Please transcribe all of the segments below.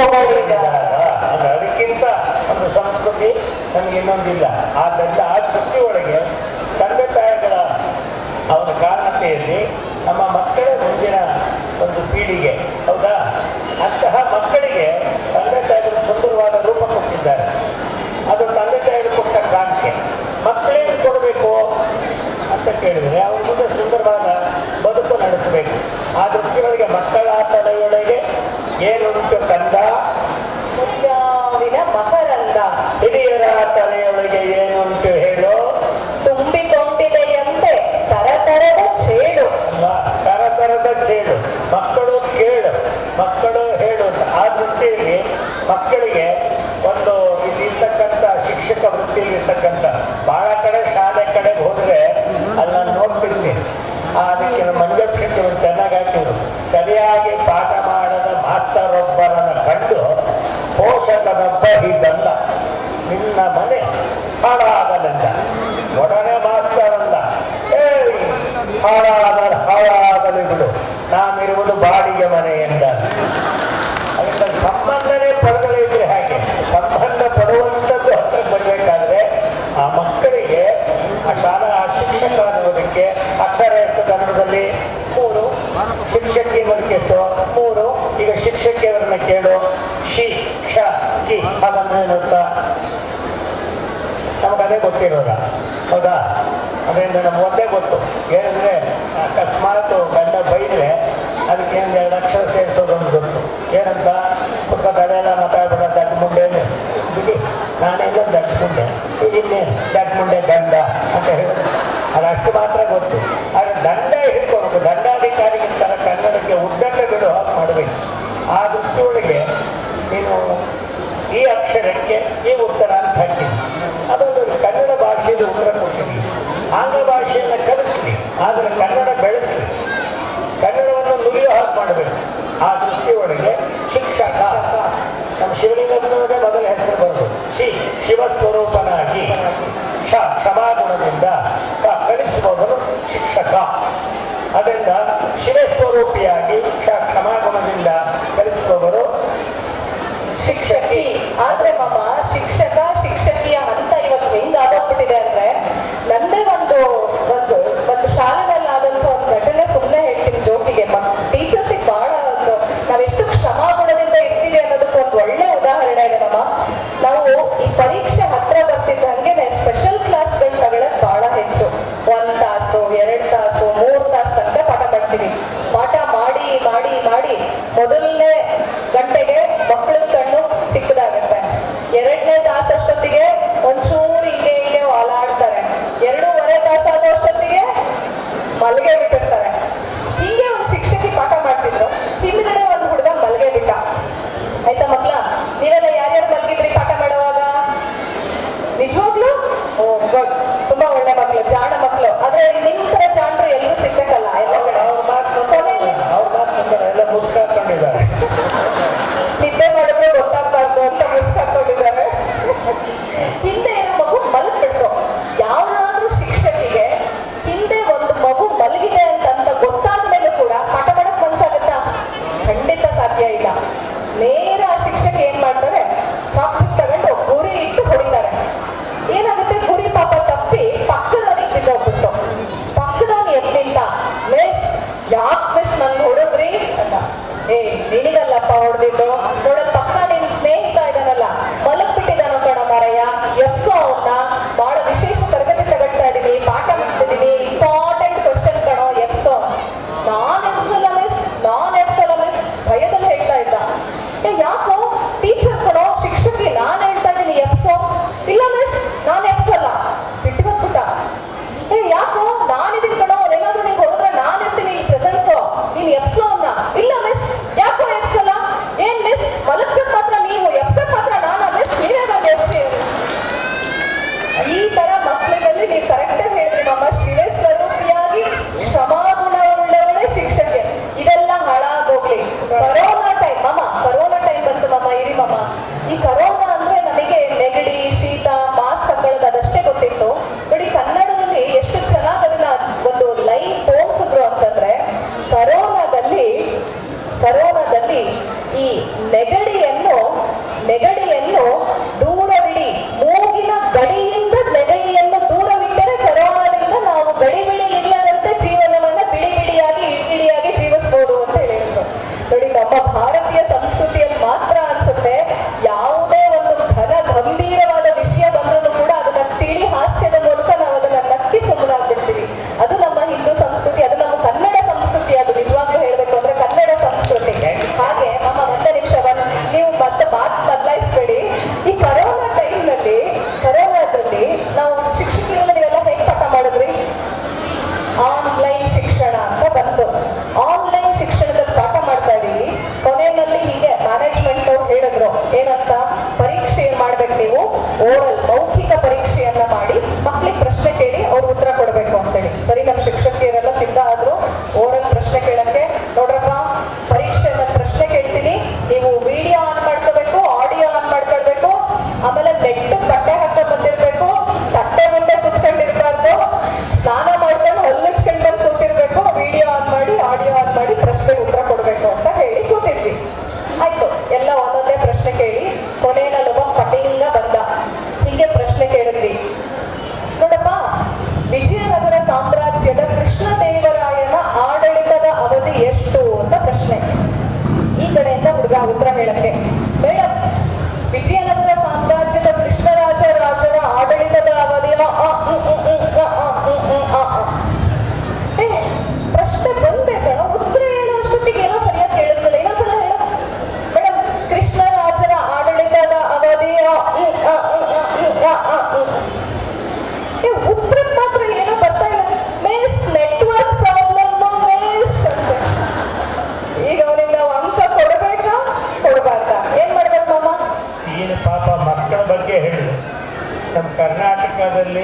ಒಪ್ಪಿದ್ದಾರೆ ಅದಕ್ಕಿಂತ ಒಂದು ಸಂಸ್ಕೃತಿ ನಮ್ಗೆ ಇನ್ನೊಂದಿಲ್ಲ ಆದ್ದರಿಂದ ಆ ಒಳಗೆ ತಂದೆ ತಾಯಿಗಳ ಅವರ ಕಾರಣತೆಯಲ್ಲಿ ನಮ್ಮ ಮಕ್ಕಳೇ ಮುಂದಿನ ಒಂದು ಪೀಳಿಗೆ, ಹೌದಾ? ಅಂತಹ ಮಕ್ಕಳಿಗೆ ತಂದೆ ತಾಯಿಗಳು ಸುಂದರವಾದ ರೂಪ ಕೊಟ್ಟಿದ್ದಾರೆ. ಅದು ತಂದೆ ತಾಯಿಗಳು ಕೊಟ್ಟ ಕಾರಣಕ್ಕೆ ಮಕ್ಕಳಿಗೆ ಕೊಡಬೇಕು ಅಂತ ಕೇಳಿದರೆ ಅವ್ರ ಮುಂದೆ ಸುಂದರವಾದ ಬದುಕು ನಡೆಸಬೇಕು. ಆ ದೃಷ್ಟಿಯೊಳಗೆ ಮಕ್ಕಳ ತಲೆಯೊಳಗೆ ಏನುಂಟು ಕಂದ ಮುಂಜಾವಿನ ಮಕರಂದ ಹಿರಿಯರ ತಲೆಯೊಳಗೆ ಏನುಂಟು ಹೇಳು? ತುಂಬಿಕೊಂಡಿದೆಯಂತೆ ತರತರದ ಚೇಡು ಅಲ್ವಾ ತರತರದ ಚೇಡು ಮಕ್ಕಳು ಕೇಳು ಮಕ್ಕಳು ಹೇಳು. ಆ ವೃತ್ತಿಯಲ್ಲಿ ಮಕ್ಕಳಿಗೆ ಒಂದು ಇಲ್ಲಿರ್ತಕ್ಕಂಥ ಶಿಕ್ಷಕ ವೃತ್ತಿಯಲ್ಲಿ ಇರ್ತಕ್ಕಂಥ ಬಹಳ ನಿನ್ನ ಮನೆ. ಹಾಳಾಗಲಿಲ್ಲ ಒಡನೆ ಮಾಸ್ತಾರಲ್ಲ ಏ ಹಾಳಾದ, ಹಾಳಾಗಲಿ ಬಿಡು. ನಾನಿರುವುದು ಬಾಡಿಗೆ ಮನೆ ಎಂದ. ಅದಕ್ಕೆ ಸಂಬಂಧನೇ ಪಡೆದಲೇ ಇದ್ರೆ ಹಾಗೆ. ಸಂಬಂಧ ಪಡುವಂಥದ್ದು ಹತ್ರ ಬರಬೇಕಾದ್ರೆ ಆ ಮಕ್ಕಳಿಗೆ ಆ ಶಾಲಾ ಆ ಶಿಕ್ಷಕ ಅನ್ನೋದಕ್ಕೆ ಅಕ್ಷರ ಎಷ್ಟು ಕನ್ನಡದಲ್ಲಿ ಮೂರು, ಶಿಕ್ಷಕಿ ಬದುಕೆಷ್ಟು ಮೂರು. ಈಗ ಶಿಕ್ಷಕಿಯವರನ್ನ ಕೇಳು. ಶಿ ಕ್ಷ ಕಿ ಅದನ್ನು ಏನಂತ ನಮಗದೇ ಗೊತ್ತಿರೋದ ಹೌದಾ? ಅದರಿಂದ ನಮ್ಗೆ ಒಂದೇ ಗೊತ್ತು. ಏನಂದ್ರೆ, ಅಕಸ್ಮಾತ್ ಗಂಡ ಬೈದ್ರೆ ಅದಕ್ಕೆ ಏನು ಎರಡು ಅಕ್ಷರ ಸೇರಿಸೋದೊಂದು ಗೊತ್ತು. ಏನಂತ? ಪುಟ್ಟ ತಡೆಯೆಲ್ಲ ಮಾತಾಡ್ಬೇಡ ದಡ್ಡ ಮುಂಡೆ ನಾನೇನು ದಟ್ ಮುಂಡೆ. ಇನ್ನೇನು ದಟ್ ಮುಂಡೆ ಗಂಡ ಅಂತ ಹೇಳೋದು ಅದಷ್ಟು ಮಾತ್ರ ಗೊತ್ತು. ಆದರೆ ದಂಡ ಹಿಡ್ಕೊಬೇಕು ದಂಡಾಧಿಕಾರಿಗಿಂತ ಕನ್ನಡಕ್ಕೆ ಉದ್ದಂಡ ಬಿಡು ಹಾಕಿ ಮಾಡಬೇಕು. ಆ ದೃಷ್ಟಿಯೊಳಗೆ ನೀನು ಈ ಅಕ್ಷರಕ್ಕೆ ಈ ಉತ್ತರ ಅಂತ ಹಾಕಿದ್ವಿ ಅದೊಂದು ಕನ್ನಡ ಭಾಷೆಯ ಉತ್ತರ ಕೊಡ್ತೀವಿ ಆಂಗ್ಲ ಭಾಷೆಯನ್ನು ಕಲಿಸ್ರಿ ಆದರೆ ಕನ್ನಡ ಬೆಳೆಸ್ರಿ ಕನ್ನಡವನ್ನು ನುಡಿಯೋ ಹಾಗೆ ಮಾಡಬೇಕು. ಆ ದೃಷ್ಟಿಯೊಳಗೆ ಶಿಕ್ಷಕ, ನಮ್ಮ ಶಿವಲಿಂಗದ ಮೊದಲ ಹೆಸರು ಬರಬಹುದು ಶಿ ಶಿವಸ್ವರೂಪನಾಗಿ ಕ್ಷ ಕ್ಷಮಾಗುಣದಿಂದ ಮಲ್ಗೆ ಏ ನಿನಗಲ್ಲಪ್ಪ ಹೊಡೆದಿದ್ದು?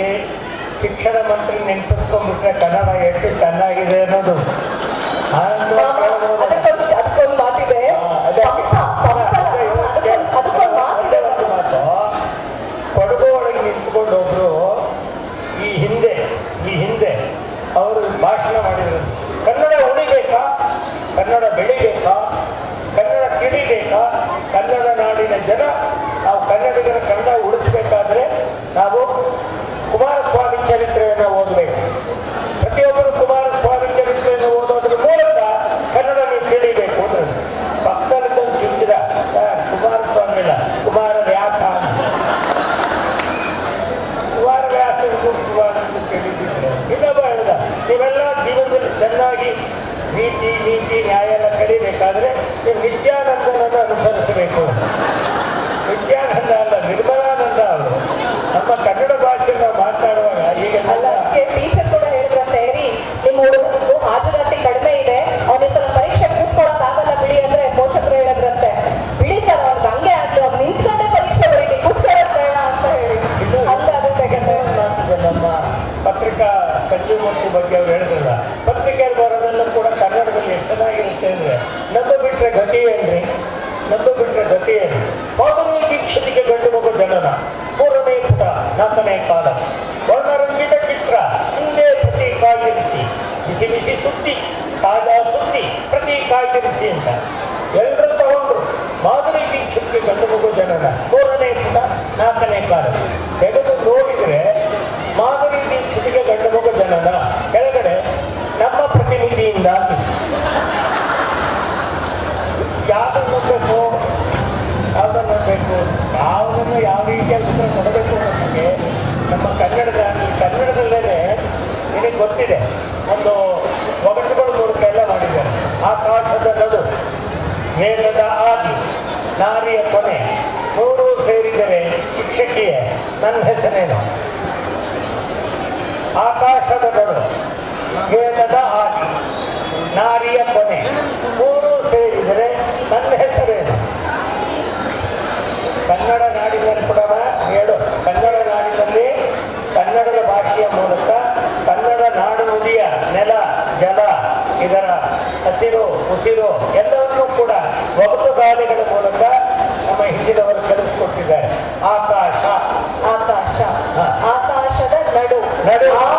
ಮಂತ್ರಿ ಶಿಕ್ಷಣ ಮಂತ್ರಿ ನೆನಪಿಸ್ಕೊಂಡ್ಬಿಟ್ರೆ ಕನ್ನಡ ಎಷ್ಟು ಚೆನ್ನಾಗಿದೆ ಅನ್ನೋದು. ಕೊಡಗು ಒಳಗೆ ನಿಂತ್ಕೊಂಡು ಒಬ್ರು ಈ ಹಿಂದೆ ಈ ಹಿಂದೆ ಅವರು ಭಾಷಣ ಮಾಡಿದರು. ಕನ್ನಡ ಉಳಿಬೇಕಾ ಕನ್ನಡ ಬೆಳಿಬೇಕಾ? ಕನ್ನಡ ತಿಳಿಬೇಕಾ? ಕನ್ನಡ ನಾಡಿನ ಜನ ನಾವು ಕನ್ನಡಿಗರ ಕನ್ನಡ ಉಳಿಸ್ಬೇಕಾದ್ರೆ ನಾವು ಚರಿತ್ರೆಯನ್ನು ಓದಬೇಕು ಪ್ರತಿಯೊಬ್ಬರು ಕುಮಾರಸ್ವಾಮಿ ಚರಿತ್ರೆಯನ್ನು ಓದೋದ್ರ ಮೂಲಕ ಕನ್ನಡ ನೀವು ತಿಳಿಬೇಕು. ಅಂದ್ರೆ ಪಕ್ಕದಲ್ಲಿ ಚುಚ್ಚಿದ ಕುಮಾರಸ್ವಾಮಿ ಕುಮಾರ ವ್ಯಾಸ ಕುಮಾರ ವ್ಯಾಸ ಕುಮಾರ ಇನ್ನೊಬ್ಬ ಹೇಳಿದ ನೀವೆಲ್ಲ ಜೀವನದಲ್ಲಿ ಚೆನ್ನಾಗಿ ನೀತಿ ನೀತಿ ನ್ಯಾಯ ಎಲ್ಲ ಕಲಿಬೇಕಾದ್ರೆ ನೀವು ನಿತ್ಯಾನಂದನನ್ನು ಅನುಸರಿಸಬೇಕು. ಆಗಿಸಿ ಅಂತ. ಎಲ್ಲರೂ ತಗೊಂಡ್ರು ಮಾಧುರಿ ದೀಕ್ಷಕ್ಕೆ ಗಂಡು ಮಗು ಜನನ. ಮೂರನೇ ಪುಟ, ನಾಲ್ಕನೇ ಕಾಲ ತೆಗೆದು ನೋಡಿದರೆ ಮಾಧುರಿ ದೀಕ್ಷಿಗೆ ಗಂಡು ಮಗು ಜನನ. ಕೆಳಗಡೆ, ನಮ್ಮ ಪ್ರತಿನಿಧಿಯಿಂದ. ಯಾವ್ದನ್ನು ನೋಡಬೇಕು? ಯಾವುದನ್ನು ನೋಡಬೇಕು? ಯಾವುದನ್ನು ಯಾವ ರೀತಿಯಾಗಿ ಕೊಡಬೇಕು ಅನ್ನೋದಕ್ಕೆ ನಮ್ಮ ಕನ್ನಡದ ಕನ್ನಡದಲ್ಲೇ ನಿನಗೆ ಗೊತ್ತಿದೆ. ಆಕಾಶದ ನಡು ಮೇಘದ ಆದಿ ದಾರಿಯ ಕೊನೆ, ಮೂರು ಸೇರಿದರೆ ಶಿಕ್ಷಕಿಯೇ ನನ್ನ ಹೆಸರೇನು? ಆಕಾಶದ ನಡು ಮೇಘದ ಆದಿ, ನಾರಿಯ ಕೊನೆ হ্যাঁ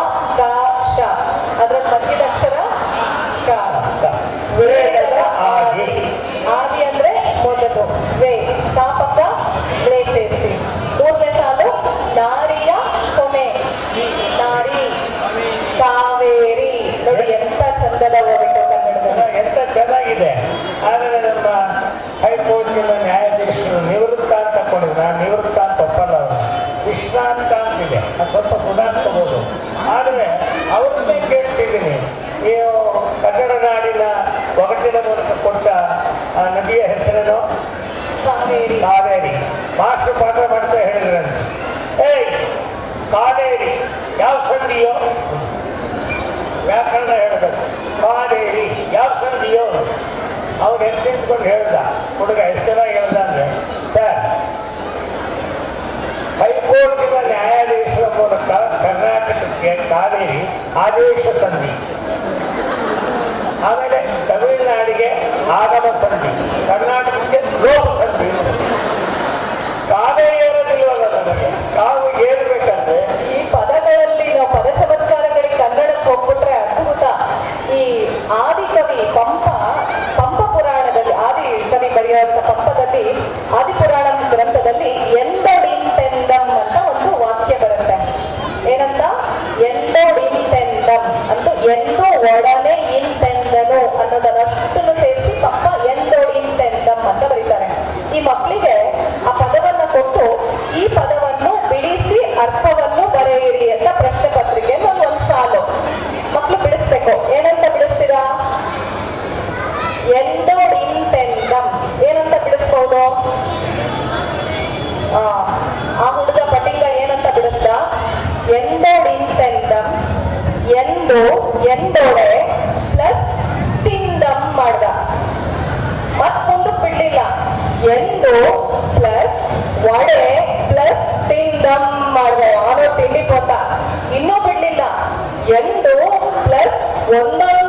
ಯಾವ ಸಂಧಿಯೋ ಅವ್ರು ಹೆಂಗೆ ನಿಂತ್ಕೊಂಡು ಹೇಳ್ದ? ಹುಡುಗ ಎಷ್ಟು ಹೇಳ್ದ ಅಂದರೆ, ಸರ್, ಹೈಕೋರ್ಟಿನ ನ್ಯಾಯಾಧೀಶರ ಮೂಲಕ ಕರ್ನಾಟಕಕ್ಕೆ ಕಾವೇರಿ ಆದೇಶ ಸಂಧಿ. ಆಮೇಲೆ ತಮಿಳುನಾಡಿಗೆ ಆಗಮ ಸಂಧಿ. ಕರ್ನಾಟಕಕ್ಕೆ ಲೋಕ ಎಂದು ಎಂದೋಡೆ ಪ್ಲಸ್ ತಿಂದಂ ಮಾಡ್ದ. ಮತ್ ಮುಂದಕ್ಕೆ ಬಿಡ್ಲಿಲ್ಲ ಎಂದು ಪ್ಲಸ್ ವಡೆ ಪ್ಲಸ್ ತಿಂದಂ ಮಾಡ್ದ. ಅವನು ತಿಂಡಿ ಪೋತ ಇನ್ನೂ ಬಿಡ್ಲಿಲ್ಲ ಎಂದು ಪ್ಲಸ್ ಒಂದೊಂದು